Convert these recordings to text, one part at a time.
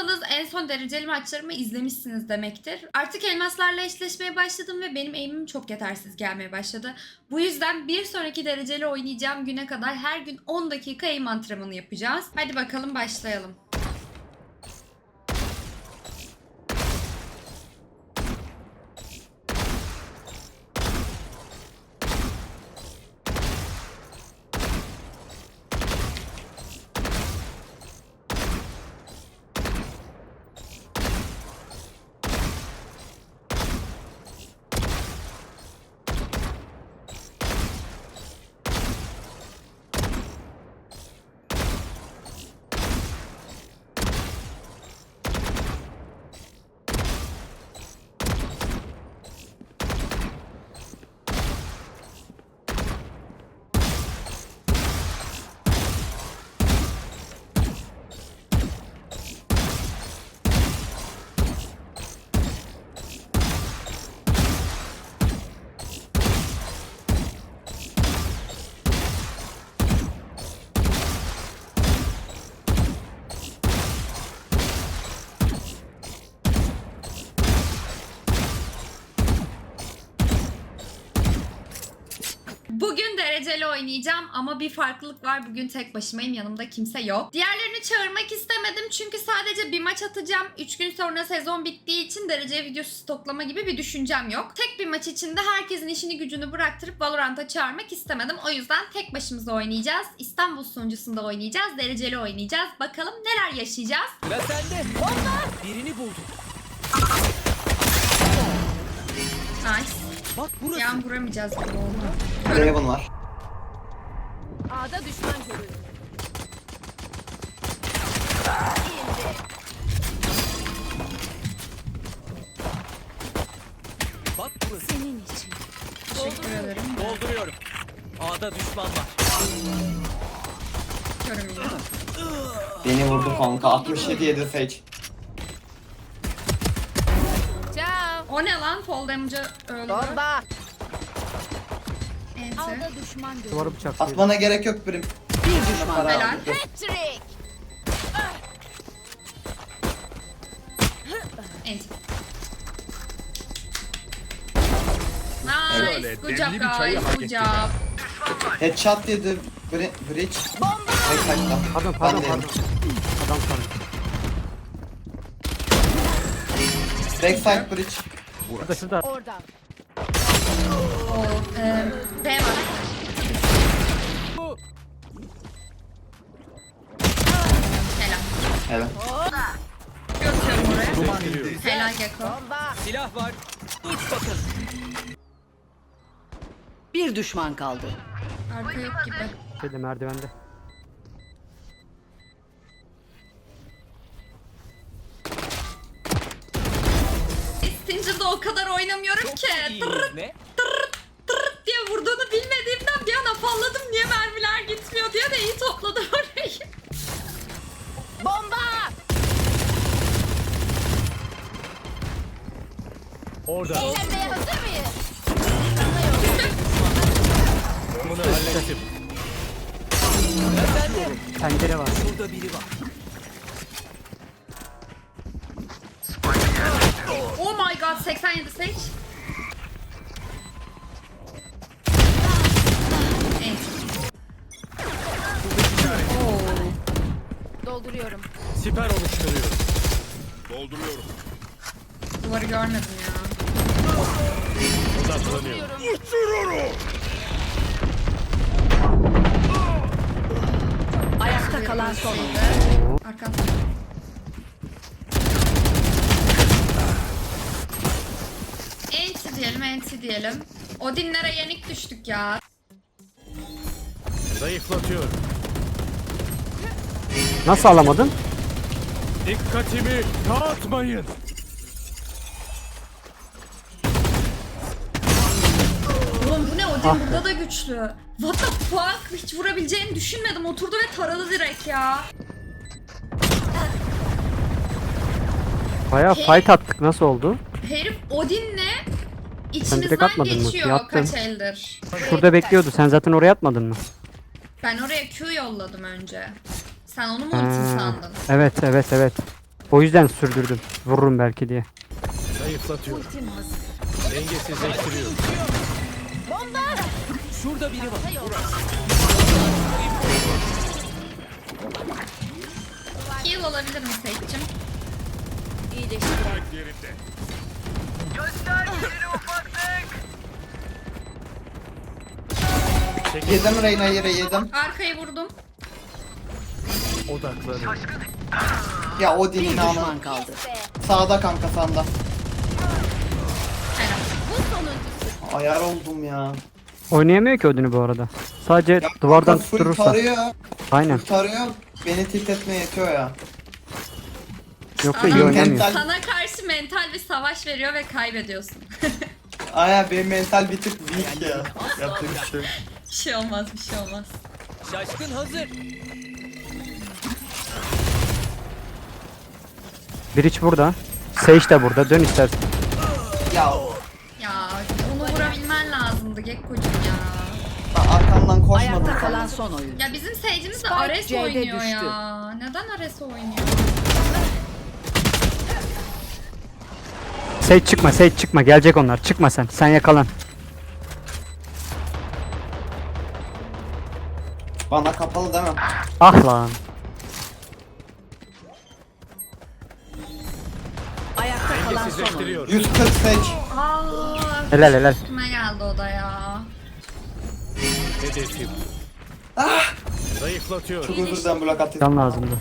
izliyorsanız en son dereceli maçlarımı izlemişsiniz demektir. Artık elmaslarla eşleşmeye başladım ve benim aim'im çok yetersiz gelmeye başladı. Bu yüzden bir sonraki dereceli oynayacağım güne kadar her gün 10 dakika aim antrenmanı yapacağız. Hadi bakalım başlayalım. Bugün dereceli oynayacağım ama bir farklılık var. Bugün tek başımayım. Yanımda kimse yok. Diğerlerini çağırmak istemedim çünkü sadece bir maç atacağım. 3 gün sonra sezon bittiği için derece videosu stoklama gibi bir düşüncem yok. Tek bir maç içinde herkesin işini gücünü bıraktırıp Valorant'a çağırmak istemedim. O yüzden tek başımıza oynayacağız. İstanbul sunucusunda oynayacağız. Dereceli oynayacağız. Bakalım neler yaşayacağız. Sıra sende. Birini buldum. Nice. Bak burası. Yan vuramayacağız gibi oldu. Raven var. A'da düşman görüldü. Bak burası. Senin için. Teşekkür ederim. Dolduruyorum. A'da düşman var. Beni vurdu kanka. 67 yedi Sage. Lan? Fall damage'ı öldü. Bomba. Enti. A'da düşman görüldü. Duvarı bıçak. Atmana gerek yok birim. Bir düşman. Para Helal. aldı. Patrick. Enti. Nice. Good job guys. Good job. Headshot yedi. Bri bridge. Backside'da. Pardon Ben pardon de pardon. Adam sandım. Backside bridge. Şurada şurada. Orada. O, e, B var. Helal. Evet. Götürüyorum oraya. Helal. Bomba. Silah var. Uç bakalım. Bir düşman kaldı. Arka yok gibi. Şeyde merdivende. O kadar oynamıyorum ki. İyi Tırırt ne? tırırt diye vurduğunu bilmediğimden bir an afalladım. Niye mermiler gitmiyor diye de iyi topladım orayı. Bomba. Orada. Eğlenmeye hazır mıyız? Bunu hallettim. Pencere var. Burada biri var. Oh god 87 Sage. Evet. Oo. Dolduruyorum. Siper oluşturuyorum. Dolduruyorum. Duvarı görmedim ya. Odaklanıyorum. Ayakta kalan son. Arkan. Enti diyelim, enti diyelim. Odinlere yenik düştük ya. Zayıflatıyorum. Nasıl alamadın? Dikkatimi dağıtmayın. Oğlum bu ne Odin Ah. burada da güçlü. What the fuck? Hiç vurabileceğini düşünmedim. Oturdu ve taradı direkt ya. Baya fight attık. Nasıl oldu? Herif Odin'le direkt içimizden atmadın mı? geçiyor Yattın. kaç eldir. Şurada bekliyordu. Sen zaten oraya atmadın mı? Ben oraya Q yolladım önce. Sen onu mu Ha, ultin sandın? Evet evet evet. O yüzden sürdürdüm. Vururum belki diye. Zayıflatıyorum. Dengesizleştiriyorum. Şurada biri var. Heal olabilir mi Seyit'cim? Yedim Reyna yere yedim. Arkayı vurdum. Odaklanın. Ya o Bir dilini ama. kaldı. Sağda kanka sağda. Helal. Ayar oldum ya. Oynayamıyor ki ödünü bu arada. Sadece ya duvardan kanka full tutturursa. tarıyor. Aynen. Full tarıyor. Beni tilt etmeye yetiyor ya. İyi oynamıyor. Mental, Sana karşı mental bir savaş veriyor ve kaybediyorsun. Aya benim mental bir tık weak ya. Yapacak bir şey. yok. bir şey olmaz bir şey olmaz. Şaşkın hazır. Biriç burada. Sage de burada. Dön istersen. Ya Ya onu vurabilmen lazımdı Gekko'cum ya. ben arkamdan koşmadım. Ayakta kalan son oyun. Ya bizim Sage'imiz de Spike Ares C'de oynuyor düştü. ya. Neden Ares oynuyor? Sage çıkma. Sage çıkma. Gelecek onlar. Çıkma sen. Sen yakalan. Bana kapalı değil mi? Ah lan. Ayakta kalan son oyun. Dengesizleştiriyorum. 140 seç. Aa, Helal helal. üstüme geldi o da ya. Hedefim. Zayıflatıyorum. Çok özür dilerim blok atayım. Can lazımdı.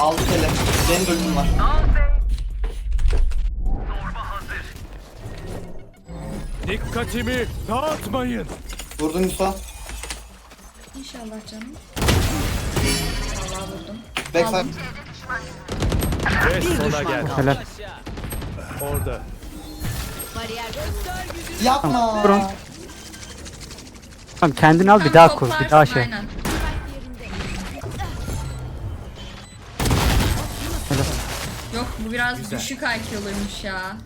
6 tele. Benim bölümüm var. Dikkatimi dağıtmayın. Vurdun Musa. İnşallah canım. Allah vurdum. Backside. Aldım. Ve sona geldi. Helal. Orada. Yapma. Tamam, Tamam kendini al bir daha kur. Bir daha şey. Aynen. Yok bu biraz düşük IQ'luymuş ya.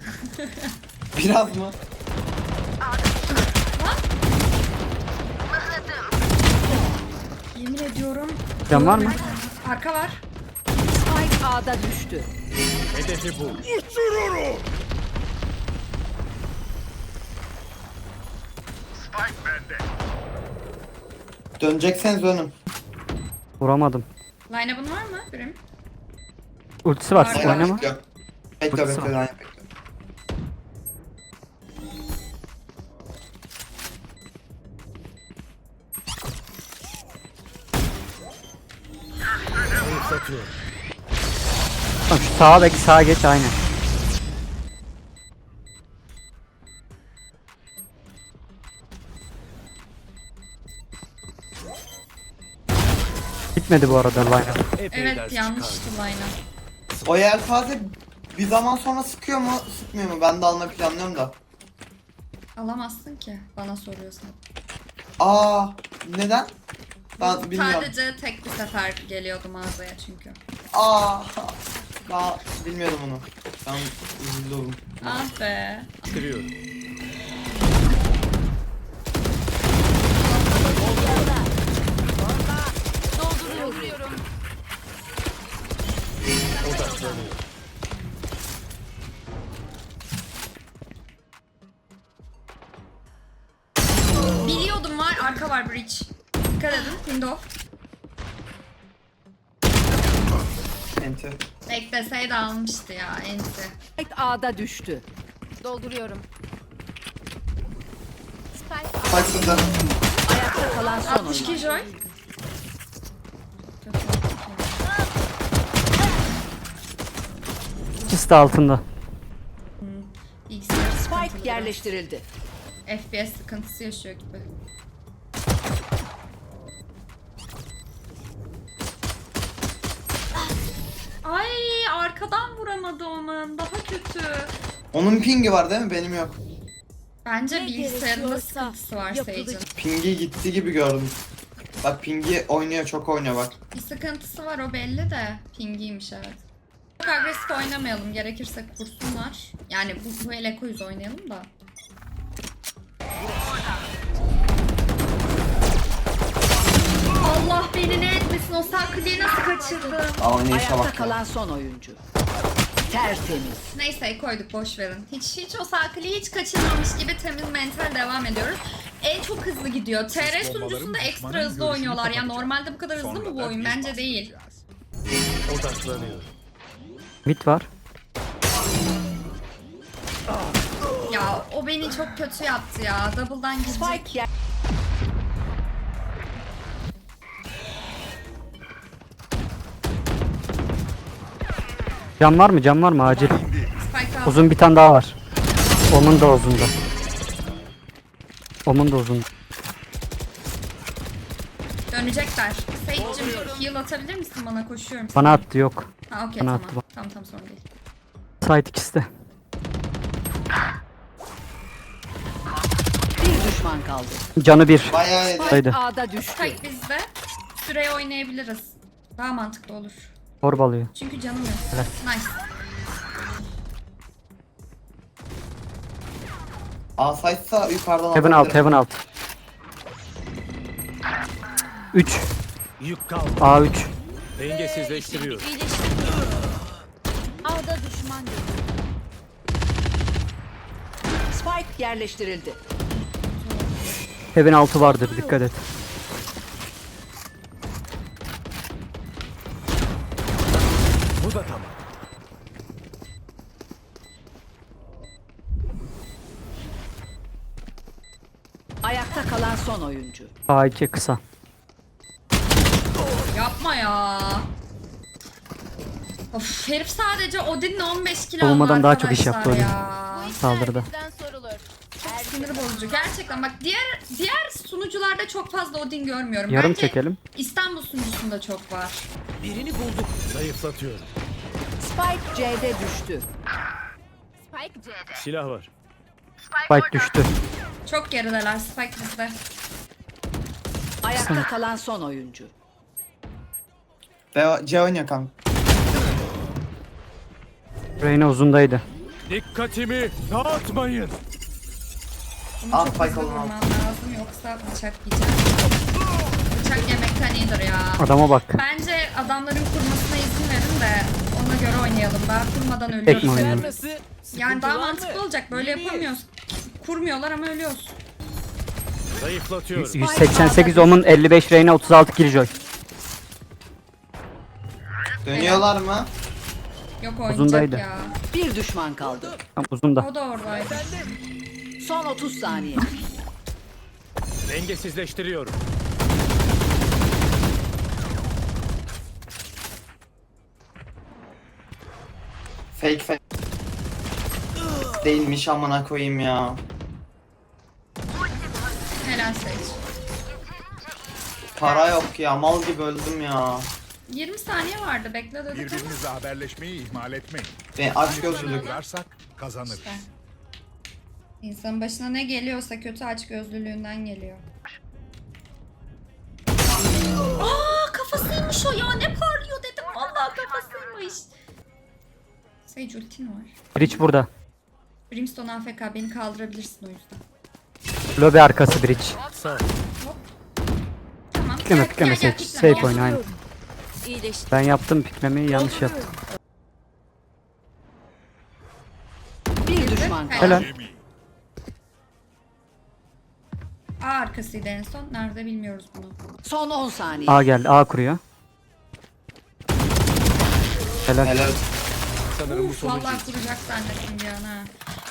Biraz mı? Yemin ediyorum. Can var mı? Arka var. Spike A'da düştü. Hedefi bul. Uçururum. Spike bende. Dönecekseniz dönün. Vuramadım. Line-up'ın var mı Birim? Ultisi var. Aynen Oynama. bekliyor. Bekle bekle. aynen bekle. Tamam şu sağa belki sağa geç aynen. Bitmedi bu arada line Evet yanlıştı line-up. O yelpaze bir zaman sonra sıkıyor mu sıkmıyor mu? Ben de almayı planlıyorum da. Alamazsın ki bana soruyorsun. Aa neden? Ben bilmiyorum. Sadece tek bir sefer geliyordu mağazaya çünkü. Aa ben bilmiyordum onu. Ben üzüldüm. Ah be. Bitiriyorum. Window. Enti. Bekleseydi almıştı ya enti. Spike A'da düştü. Dolduruyorum. Spike Saçsızdı. Ayakta kalan son oyun. 62 joy. İkisi de altında. Bilgisayar Spike yerleştirildi. FPS sıkıntısı yaşıyor gibi. arkadan vuramadı onun. Daha kötü. Onun pingi var değil mi? Benim yok. Bence Ne bilgisayarında sıkıntısı var yapılacak. Sage'in. Pingi gitti gibi gördüm. Bak pingi oynuyor çok oynuyor bak. Bir sıkıntısı var o belli de. Pingiymiş evet. Çok agresif oynamayalım. Gerekirse kursunlar. Yani bu, bu ele koyuz oynayalım da. Allah beni ne etmesin o saklı kaçırdım. Aa oynayışa Ayakta bak ya. kalan son oyuncu. Tertemiz. Neyse koyduk boş verin. Hiç hiç o sakiliği hiç kaçırmamış gibi temiz mental devam ediyoruz. En çok hızlı gidiyor. TR sunucusunda ekstra hızlı oynuyorlar. Ya normalde bu kadar hızlı mı bu oyun? Bence değil. Odaklanıyor. Mid var. Ya o beni çok kötü yaptı ya. Double'dan gidecek. Spike yer. Cam var mı? Cam var mı? Acil. Uzun bir tane daha var. Onun da uzunda. Onun da uzun. Dönecekler. Sage'cim heal atabilir misin bana? Koşuyorum. Bana attı yok. Ha okey bana tamam. attı bak. Tamam tamam sorun değil. Site ikisi de. Bir düşman kaldı. Canı bir. Bayağı. Haydi. A'da düştü. Spike bizde. Süreye oynayabiliriz. Daha mantıklı olur. Torbalıyor. Çünkü canım yok. Evet. Nice. A site'sa yukarıdan Heaven alt, alabilirim. heaven alt. 3. Yük kaldı. A3. Dengesizleştiriyor. Ağda düşman görüyorum. Spike yerleştirildi. Heaven altı vardır dikkat et. Da tamam. Ayakta kalan son oyuncu. A2 kısa. Yapma ya. Of herif sadece Odin'le 15 kilo Savunmadan aldı daha çok iş arkadaşlar yaptı ya. Saldırıda. Bizden sorulur. Sinir bozucu gerçekten bak diğer diğer sunucularda çok fazla Odin görmüyorum. Yarım Bence çekelim. İstanbul sunucusunda çok var. Birini bulduk. Zayıflatıyorum. Spike C'de düştü. Spike C'de. Silah var. Spike düştü. Çok gerideler Spike bizde. Ayakta kalan son oyuncu. B, C oynuyor kanka. Reyna uzundaydı. Dikkatimi dağıtmayın. Bunu Al, çok Spike hızlı olun, al. lazım yoksa bıçak yiyeceğim. Bıçak yemekten iyidir ya. Adama bak. Bence adamların kurmasına izin verin de ona göre oynayalım. Daha kurmadan mi ölüyoruz. oynayalım? Nasıl? Yani daha mantıklı mı? olacak. Böyle yapamıyoruz. Kurmuyorlar ama ölüyoruz. Zayıflatıyorum. 188 Omun 55 Reyna 36 Killjoy. Dönüyorlar mı? Yok oynayacak Uzundaydı. ya. Bir düşman kaldı. Tam uzunda. O da oradaydı. Son 30 saniye. Dengesizleştiriyorum. Fake fake. Değilmiş amına koyayım ya. Helal Sage. Para yok ya mal gibi öldüm ya. 20 saniye vardı bekle dedik ama. Birbirinizle haberleşmeyi ihmal etmeyin. Ben aç gözlülük. Kırarsak kazanırız. İnsanın başına ne geliyorsa kötü aç gözlülüğünden geliyor. Aa kafasıymış o ya ne parlıyor dedim. Vallahi kafasıymış. Sage ultin var. Bridge burada. Brimstone AFK beni kaldırabilirsin o yüzden. Lobby arkası bridge. Tamam. Pikleme Gel, pikleme pikleme. Safe oyna aynen. İyileşti. Ben yaptım piklemeyi yanlış yaptım. Bir düşman. Helal. A arkasıydı en son. Nerede bilmiyoruz bunu. Son 10 saniye. A geldi. A kuruyor. Helal. Helal. Sanırım bu Uf, vallahi kuracak zannettim bir an ha.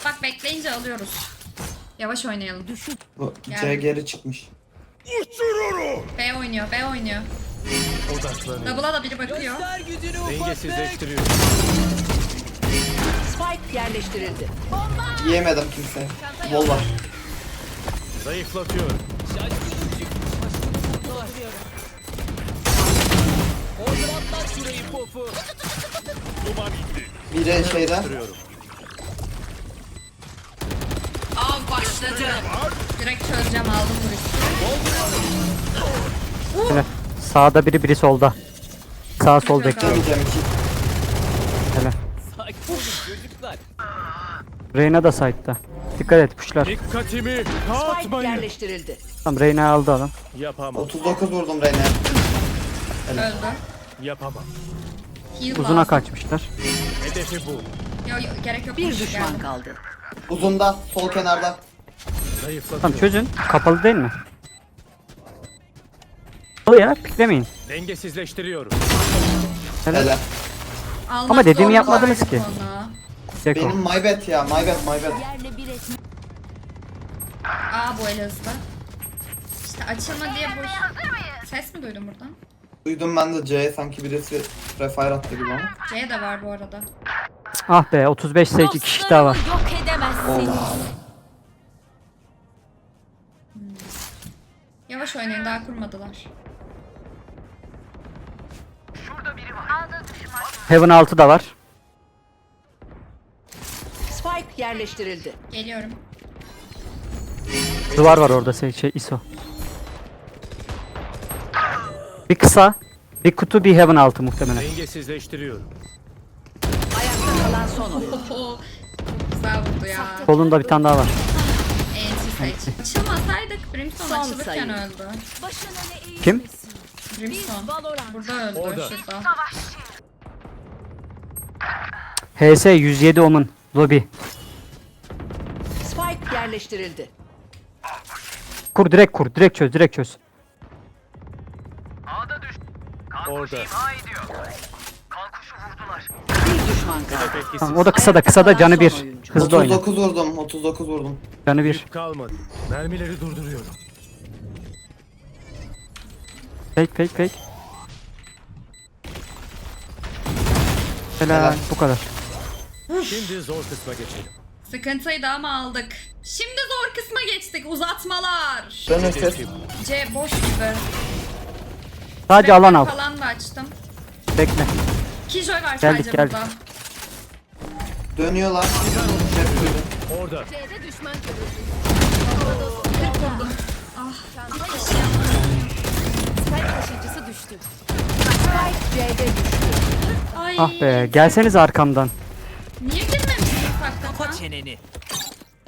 Bak bekleyince alıyoruz. Yavaş oynayalım. Bu C Geldi. geri çıkmış. B oynuyor, B oynuyor. Odaklanıyor. Double'a da biri bakıyor. Göster gücünü ufaklık. Dengesizleştiriyorum. Spike yerleştirildi. Yiyemedim kimse. Bol var. Zayıflatıyorum. Şaşkın uçuk. Orada atlat şurayı pofu. Biri şeyde. Duruyorum. Av başladı. Direkt çözeceğim aldım bu riski. Helal. Sağda biri biri solda. Sağ sol bekliyor. Sakin olun çocuklar. Reyna da side'da. Dikkat et puşlar. Dikkatimi Spike dağıtmayın. yerleştirildi. Tamam Reyna aldı adam. Yapamam. 39 vurdum Reyna. Öldü. Yapamam. Heal Uzuna lazım. kaçmışlar. Hedefi bu. Yo, yo, gerek yok. Bir düşman kaldı. Uzunda sol kenarda. Zayıflatıyorum. Tamam çözün. Kapalı değil mi? Kapalı ya piklemeyin. Dengesizleştiriyorum. Helal. Hele. Almak Ama dediğimi zorunda yapmadınız ki. onu. Seko. Benim my bad ya my bad my bad. Yerle bir etme. Aa bu el hızlı. İşte açılma diye boş... Ses mi duydum buradan? Duydum ben de C'ye sanki birisi refire attı gibi ama. C de var bu arada. Ah be 35 sage iki kişi daha var. Dostlarımı Yok edemezsiniz. Yavaş oynayın daha kurmadılar. Heaven 6 da var. Spike yerleştirildi. Geliyorum. Duvar var orada şey, şey ISO. Bir kısa. Bir kutu bir heaven altı muhtemelen. Dengesizleştiriyorum. Ayakta kalan son oyun. Oho. Güzel vurdu ya. Solunda bir tane daha var. Seç. Açılmasaydık Brimstone Son açılırken sayı. öldü. Kim? Brimstone. Burada öldü Orada. şurada. HS 107 Omen. Lobby. Spike yerleştirildi. Kur direkt kur. Direkt çöz. Direkt çöz. Orada. Bir düşman kaldı. Tamam, o da kısa da kısa da canı bir. Hızlı oyna. 39 vurdum 39 vurdum. Canı bir. Kalmadı. Mermileri durduruyorum. Fake fake fake. Helal. Helal. Bu kadar. Şimdi zor kısma geçelim. Sıkıntıyı da ama aldık. Şimdi zor kısma geçtik. Uzatmalar. Hedefim. C boş gibi. Sadece alan al. Falan da açtım. Bekle. Killjoy var Geldik, sadece geldik. burada. Dönüyorlar. Orada. C'de düşman kırıldı. Spike taşıyıcısı düştü. Spike C'de düştü. Ay. Ah be. Gelseniz arkamdan. Niye girmemişsiniz hakikaten? Çeneni.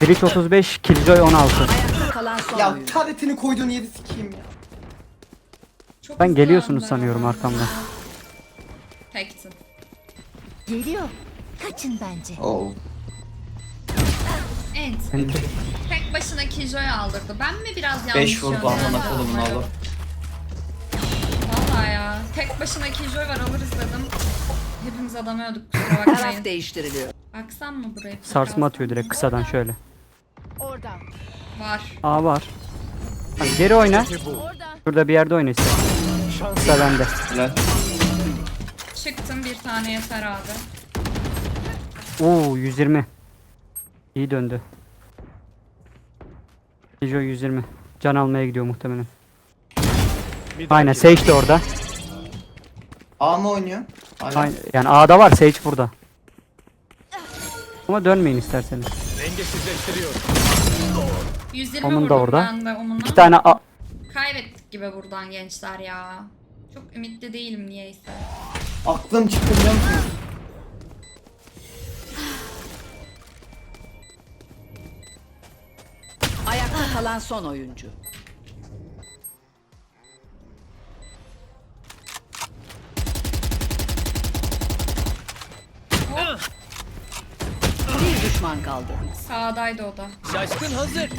Breach 35, Killjoy 16. Ayakta kalan son Ya oyun. taretini koyduğun yeri sikeyim ya. Çok Ben geliyorsunuz öldüler sanıyorum arkamdan. Teksin. Geliyor. Kaçın bence. Oo. Evet. Tek başına Killjoy aldırdı. Ben mi biraz yanlış 5 vurdu amına kodumun onları? oğlu. Vallahi ya. Tek başına Killjoy var alırız dedim. Hepimiz adamıyorduk kusura bakmayın. Taraf değiştiriliyor. Baksam mı buraya? Sarsma atıyor direkt kısadan şöyle. Orada. Var. Aa var. Hadi geri oyna. Orada. Şurada bir yerde oyna işte. Kısa bende. Helal. Çıktım bir tane yeter abi. Oo 120. İyi döndü. Killjoy 120. Can almaya gidiyor muhtemelen. Aynen Sage de orada. A mı oynuyor? Aynen. Aynen. Yani A'da var Sage burada. Ama dönmeyin isterseniz. Dengesizleştiriyorum. 120 Onun da vurdum orada. ben de onunla. İki tane A Kaybettik gibi buradan gençler ya. Çok ümitli değilim niyeyse. Aklım çıktı biliyor musunuz? Ayakta kalan son oyuncu. Bir düşman kaldı. Sağdaydı o da. Şaşkın hazır.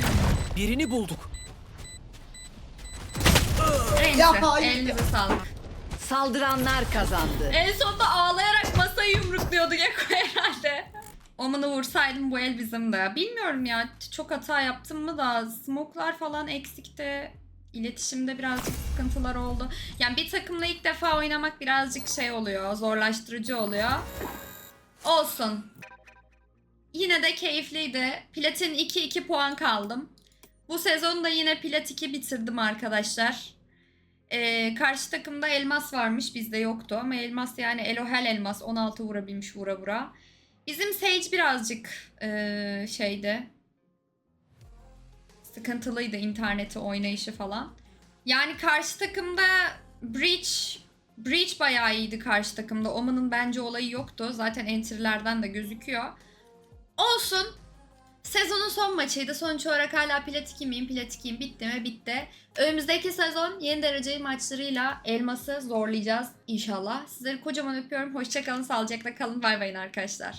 Birini bulduk. Neyse elinize sağlık. Saldıranlar kazandı. En sonunda ağlayarak masayı yumrukluyordu Geko herhalde. Oman'ı vursaydım bu el bizimdi. Bilmiyorum ya çok hata yaptım mı da smoke'lar falan eksikti. İletişimde birazcık sıkıntılar oldu. Yani bir takımla ilk defa oynamak birazcık şey oluyor, zorlaştırıcı oluyor. Olsun. Yine de keyifliydi. Platin 2-2 puan kaldım. Bu sezon da yine Plat 2 bitirdim arkadaşlar. Ee, karşı takımda elmas varmış bizde yoktu ama elmas yani Elohel elmas 16 vurabilmiş vura vura. Bizim Sage birazcık ee, şeydi sıkıntılıydı interneti oynayışı falan. Yani karşı takımda Breach Breach bayağı iyiydi karşı takımda. Oman'ın bence olayı yoktu. Zaten entry'lerden de gözüküyor. Olsun. Sezonun son maçıydı. Sonuç olarak hala plat 2 miyim? Plat 2'yim. Bitti mi? Bitti. Önümüzdeki sezon yeni dereceli maçlarıyla elması zorlayacağız inşallah. Sizleri kocaman öpüyorum. Hoşçakalın, sağlıcakla kalın. Bay bayın arkadaşlar.